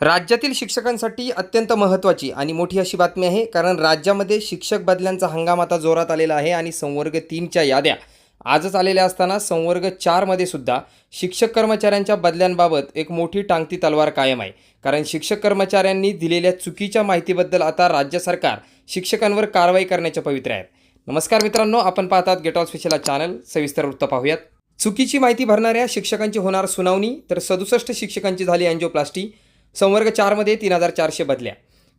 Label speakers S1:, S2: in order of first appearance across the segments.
S1: राज्यातील शिक्षकांसाठी अत्यंत महत्त्वाची आणि मोठी अशी बातमी आहे कारण राज्यामध्ये शिक्षक बदल्यांचा हंगाम आता जोरात आलेला आहे आणि संवर्ग तीनच्या याद्या आजच आलेल्या असताना संवर्ग चारमध्ये सुद्धा शिक्षक कर्मचाऱ्यांच्या बदल्यांबाबत एक मोठी टांगती तलवार कायम आहे. कारण शिक्षक कर्मचाऱ्यांनी दिलेल्या चुकीच्या माहितीबद्दल आता राज्य सरकार शिक्षकांवर कारवाई करण्याच्या पवित्र आहेत नमस्कार मित्रांनो आपण पाहतात गेट ऑफ स्पेशल चॅनल सविस्तर वृत्त पाहूयात. चुकीची माहिती भरणाऱ्या शिक्षकांची होणार सुनावणी तर सदुसष्ट शिक्षकांची झाली अँजिओप्लास्टी संवर्ग चारमध्ये तीन हजार चारशे बदल्या.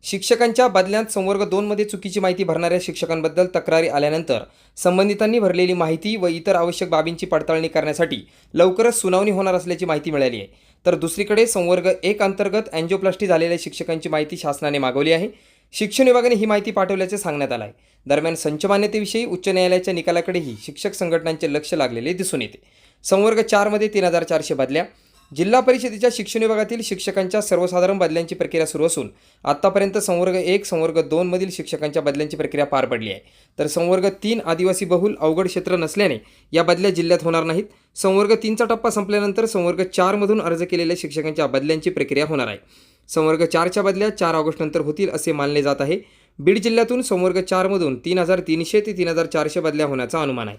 S1: शिक्षकांच्या बदल्यात संवर्ग दोनमध्ये चुकीची माहिती भरणाऱ्या शिक्षकांबद्दल तक्रारी आल्यानंतर संबंधितांनी भरलेली माहिती व इतर आवश्यक बाबींची पडताळणी करण्यासाठी लवकरच सुनावणी होणार असल्याची माहिती मिळाली आहे. तर दुसरीकडे संवर्ग एक अंतर्गत अँजिओप्लास्टी झालेल्या शिक्षकांची माहिती शासनाने मागवली आहे. शिक्षण विभागाने ही माहिती पाठवल्याचे सांगण्यात आलं आहे. दरम्यान संच मान्यतेविषयी उच्च न्यायालयाच्या निकालाकडेही शिक्षक संघटनांचे लक्ष लागलेले दिसून येते. संवर्ग चारमध्ये तीन हजार चारशे बदल्या. जिल्हा परिषदेच्या शिक्षण विभागातील शिक्षकांच्या सर्वसाधारण बदल्यांची प्रक्रिया सुरू असून आत्तापर्यंत संवर्ग एक संवर्ग दोनमधील शिक्षकांच्या बदल्यांची प्रक्रिया पार पडली आहे. तर संवर्ग तीन आदिवासी बहुल अवघड क्षेत्र नसल्याने या बदल्या जिल्ह्यात होणार नाहीत. संवर्ग तीनचा टप्पा संपल्यानंतर संवर्ग चारमधून अर्ज केलेल्या शिक्षकांच्या बदल्यांची प्रक्रिया होणार आहे. संवर्ग चारच्या बदल्या चार ऑगस्टनंतर होतील असे मानले जात आहे. बीड जिल्ह्यातून संवर्ग चारमधून तीन हजार तीनशे ते तीन हजार चारशे बदल्या होण्याचा अनुमान आहे.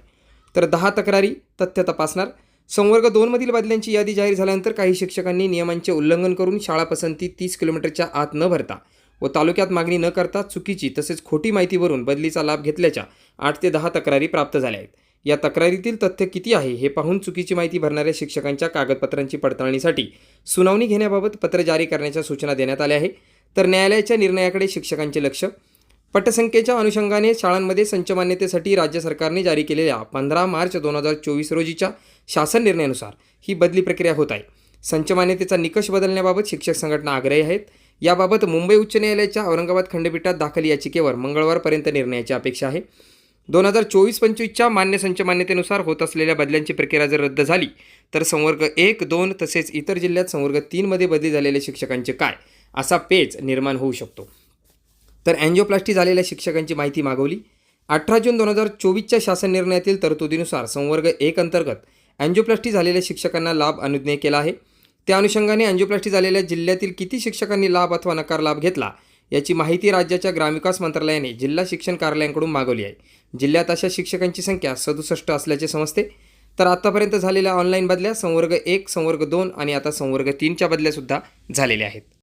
S1: तर दहा तक्रारी तथ्य तपासणार. संवर्ग दोनमधील बदल्यांची यादी जाहीर झाल्यानंतर काही शिक्षकांनी नियमांचे उल्लंघन करून शाळा पसंती तीस किलोमीटरच्या आत न भरता व तालुक्यात मागणी न करता चुकीची तसेच खोटी माहितीवरून बदलीचा लाभ घेतल्याच्या आठ ते दहा तक्रारी प्राप्त झाल्या आहेत. या तक्रारीतील तथ्य किती आहे हे पाहून चुकीची माहिती भरणाऱ्या शिक्षकांच्या कागदपत्रांची पडताळणीसाठी सुनावणी घेण्याबाबत पत्र जारी करण्याच्या सूचना देण्यात आल्या आहे तर न्यायालयाच्या निर्णयाकडे शिक्षकांचे लक्ष पटसंख्येच्या अनुषंगाने शाळांमध्ये संच मान्यतेसाठी राज्य सरकारने जारी केलेल्या पंधरा मार्च दोन हजार चोवीस रोजीच्या शासन निर्णयानुसार ही बदली प्रक्रिया होत आहे. संच मान्यतेचा निकष बदलण्याबाबत शिक्षक संघटना आग्रही आहेत. याबाबत मुंबई उच्च न्यायालयाच्या औरंगाबाद खंडपीठात दाखल याचिकेवर मंगळवारपर्यंत निर्णयाची अपेक्षा आहे. दोन हजार चोवीस पंचवीसच्या मान्य संच मान्यतेनुसार होत असलेल्या बदल्यांची प्रक्रिया जर रद्द झाली तर संवर्ग एक दोन तसेच इतर जिल्ह्यात संवर्ग तीनमध्ये बदली झालेल्या शिक्षकांचे काय असा पेच निर्माण होऊ शकतो. तर अँजिओप्लास्टी झालेल्या शिक्षकांची माहिती मागवली. अठरा जून दोन हजार चोवीसच्या शासन निर्णयातील तरतुदीनुसार संवर्ग एक अंतर्गत अँजिओप्लास्टी झालेल्या शिक्षकांना लाभ अनुज्ञेय केला आहे. त्या अनुषंगाने अँजिओप्लास्टी झालेल्या जिल्ह्यातील किती शिक्षकांनी लाभ अथवा नकार लाभ घेतला याची माहिती राज्याच्या ग्रामविकास मंत्रालयाने जिल्हा शिक्षण कार्यालयांकडून मागवली आहे. जिल्ह्यात अशा शिक्षकांची संख्या सदुसष्ट असल्याचे समजते. तर आतापर्यंत झालेल्या ऑनलाईन बदल्या संवर्ग एक संवर्ग दोन आणि आता संवर्ग तीनच्या बदल्यासुद्धा झालेल्या आहेत.